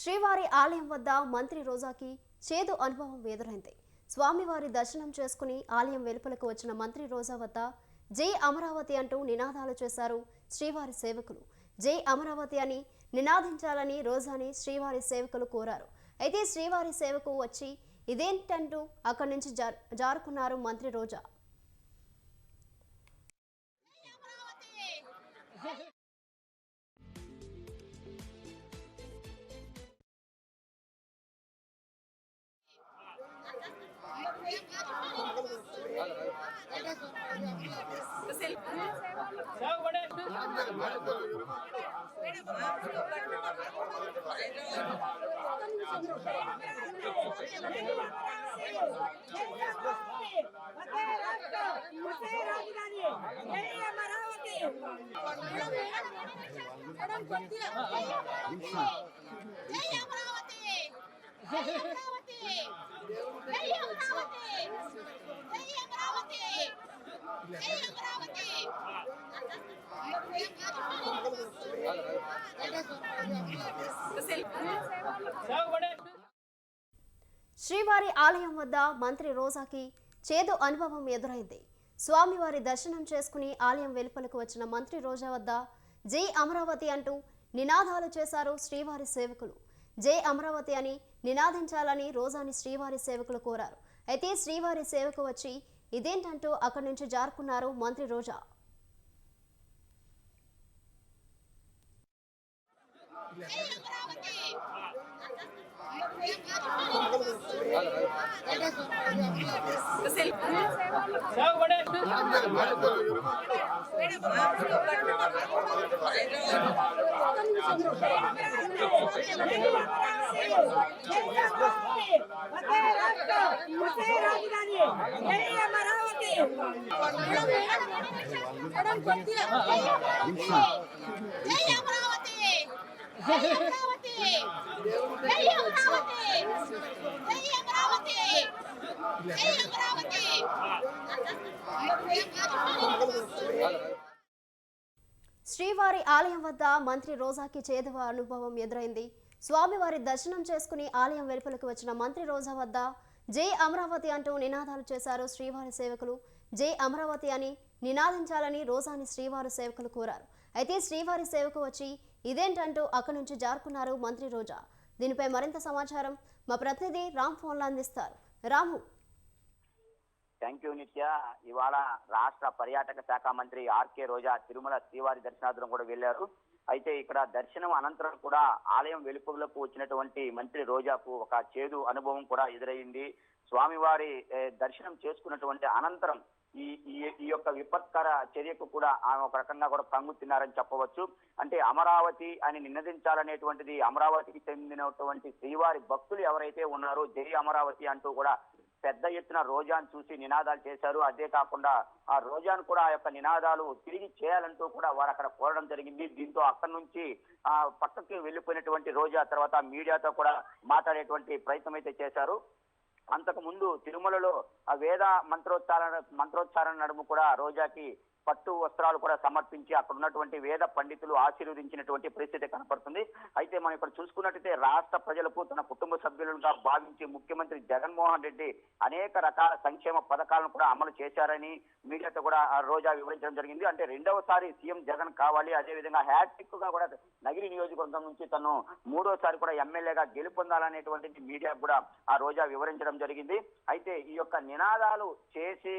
శ్రీవారి ఆలయం వద్ద మంత్రి రోజాకి చేదు అనుభవం ఎదురైంది స్వామివారి దర్శనం చేసుకుని ఆలయం వెలుపలకు వచ్చిన మంత్రి రోజా వద్ద జై అమరావతి అంటూ నినాదాలు చేశారు శ్రీవారి సేవకులు. జై అమరావతి అని నినాదించాలని రోజాని శ్రీవారి సేవకులు కోరారు. అయితే శ్రీవారి సేవకు వచ్చి ఇదేంటంటూ అక్కడి నుంచి జారు జారుకున్నారు మంత్రి రోజా. అమరావతి శ్రీవారి ఆలయం వద్ద మంత్రి రోజాకి చేదు అనుభవం ఎదురైంది. స్వామివారి దర్శనం చేసుకుని ఆలయం వెలుపలకు వచ్చిన మంత్రి రోజా వద్ద జై అమరావతి అంటూ నినాదాలు చేశారు శ్రీవారి సేవకులు. జై అమరావతి అని నినాదించాలని రోజాని శ్రీవారి సేవకులు కోరారు. అయితే శ్రీవారి సేవకు వచ్చి ఇదేంటంటూ అక్కడి నుంచి జారుకున్నారు మంత్రి రోజా. Yeah. అమరావతి జై అమరావతి జై అమరావతి జై అమరావతి జై అమరావతి శ్రీవారి ఆలయం వద్ద మంత్రి రోజాకి చేదువ అనుభవం ఎదురైంది. స్వామివారి దర్శనం చేసుకుని ఆలయం వెలుపలకు వచ్చిన మంత్రి రోజా వద్ద జై అమరావతి అంటూ నినాదాలు చేశారు శ్రీవారి సేవకులు. జై అమరావతి అని నినాదించాలని రోజాని శ్రీవారి సేవకులు కోరారు. అయితే శ్రీవారి సేవకు వచ్చి ఇదేంటంటూ అక్కడి నుంచి జారుకున్నారు మంత్రి రోజా. దీనిపై మరింత సమాచారం మా ప్రతినిధి రామ్ ఫోన్లో అందిస్తారు. రాము థ్యాంక్ యూ నిత్య. ఇవాళ రాష్ట్ర పర్యాటక శాఖ మంత్రి ఆర్కే రోజా తిరుమల శ్రీవారి దర్శనార్థం కూడా వెళ్ళారు అయితే ఇక్కడ దర్శనం అనంతరం కూడా ఆలయం వెలుపలకు వచ్చినటువంటి మంత్రి రోజాకు ఒక చేదు అనుభవం కూడా ఎదురైంది. స్వామివారి దర్శనం చేసుకున్నటువంటి అనంతరం ఈ ఈ యొక్క విపత్కర చర్యకు కూడా ఆమె ఒక రకంగా కూడా పంగుతున్నారని చెప్పవచ్చు. అంటే అమరావతి అని నినదించాలనేటువంటిది అమరావతికి చెందినటువంటి శ్రీవారి భక్తులు ఎవరైతే ఉన్నారో జై అమరావతి అంటూ కూడా పెద్ద ఎత్తున రోజాను చూసి నినాదాలు చేశారు. అదే కాకుండా ఆ రోజాను కూడా ఆ యొక్క నినాదాలు తిరిగి చేయాలంటూ కూడా వారు అక్కడ కోరడం జరిగింది. దీంతో అక్కడి నుంచి ఆ పక్కకి వెళ్ళిపోయినటువంటి రోజా తర్వాత మీడియాతో కూడా మాట్లాడేటువంటి ప్రయత్నం అయితే చేశారు. అంతకు ముందు తిరుమలలో ఆ వేద మంత్రోచ్చారణ మంత్రోచ్చారణ నడుము కూడా రోజాకి పట్టు వస్త్రాలు కూడా సమర్పించి అక్కడ ఉన్నటువంటి వేద పండితులు ఆశీర్వదించినటువంటి పరిస్థితి కనపడుతుంది. అయితే మనం ఇక్కడ చూసుకున్నట్టయితే రాష్ట్ర ప్రజలకు తన కుటుంబ సభ్యులుగా భావించి ముఖ్యమంత్రి జగన్మోహన్ రెడ్డి అనేక రకాల సంక్షేమ పథకాలను కూడా అమలు చేశారని మీడియాతో కూడా ఆ రోజా వివరించడం జరిగింది. అంటే రెండవసారి సీఎం జగన్ కావాలి. అదేవిధంగా హ్యాట్రిక్గా కూడా నగిరి నియోజకవర్గం నుంచి తను మూడోసారి కూడా ఎమ్మెల్యేగా గెలుపొందాలనేటువంటిది మీడియా కూడా ఆ రోజా వివరించడం జరిగింది. అయితే ఈ యొక్క నినాదాలు చేసి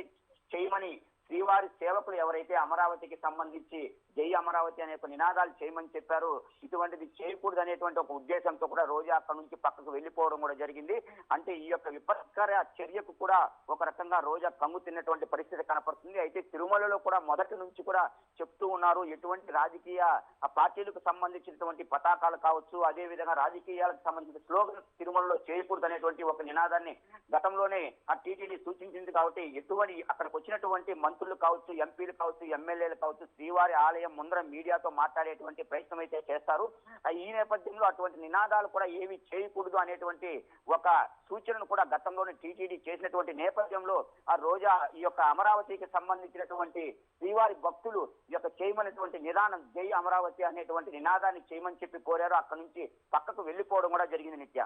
చేయమని శ్రీవారి సేవకులు ఎవరైతే అమరావతికి సంబంధించి జై అమరావతి అనే ఒక నినాదాలు చేయమని చెప్పారు ఇటువంటిది చేయకూడదు అనేటువంటి ఒక ఉద్దేశంతో కూడా రోజా అక్కడ నుంచి పక్కకు వెళ్ళిపోవడం కూడా జరిగింది. అంటే ఈ యొక్క విపత్కర చర్యకు కూడా ఒక రకంగా రోజా కంగు తిన్నటువంటి పరిస్థితి కనపడుతుంది. అయితే తిరుమలలో కూడా మొదటి నుంచి కూడా చెప్తూ ఉన్నారు ఎటువంటి రాజకీయ ఆ పార్టీలకు సంబంధించినటువంటి పతాకాలు కావచ్చు అదే విధంగా రాజకీయాలకు సంబంధించిన స్లోగన్ తిరుమలలో చేయకూడదు అనేటువంటి ఒక నినాదాన్ని గతంలోనే ఆ టీటీడీ సూచించింది కాబట్టి ఎటువంటి అక్కడికి వచ్చినటువంటి మంత్రులు కావచ్చు ఎంపీలు కావచ్చు ఎమ్మెల్యేలు కావచ్చు శ్రీవారి ఆలయం ముందర మీడియాతో మాట్లాడేటువంటి ప్రయత్నం అయితే చేస్తారు. ఆ, ఈ నేపథ్యంలో అటువంటి నినాదాలు కూడా ఏవి చేయకూడదు అనేటువంటి ఒక సూచనను కూడా గతంలోనే టీటీడీ చేసినటువంటి నేపథ్యంలో ఆ రోజా ఈ యొక్క అమరావతికి సంబంధించినటువంటి శ్రీవారి భక్తులు ఈ యొక్క చేయమనేటువంటి నిదానం జై అమరావతి అనేటువంటి నినాదాన్ని చేయమని చెప్పి కోరారు. అక్కడి నుంచి పక్కకు వెళ్ళిపోవడం కూడా జరిగింది నిత్య.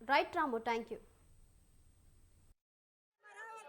Right Ramu thank you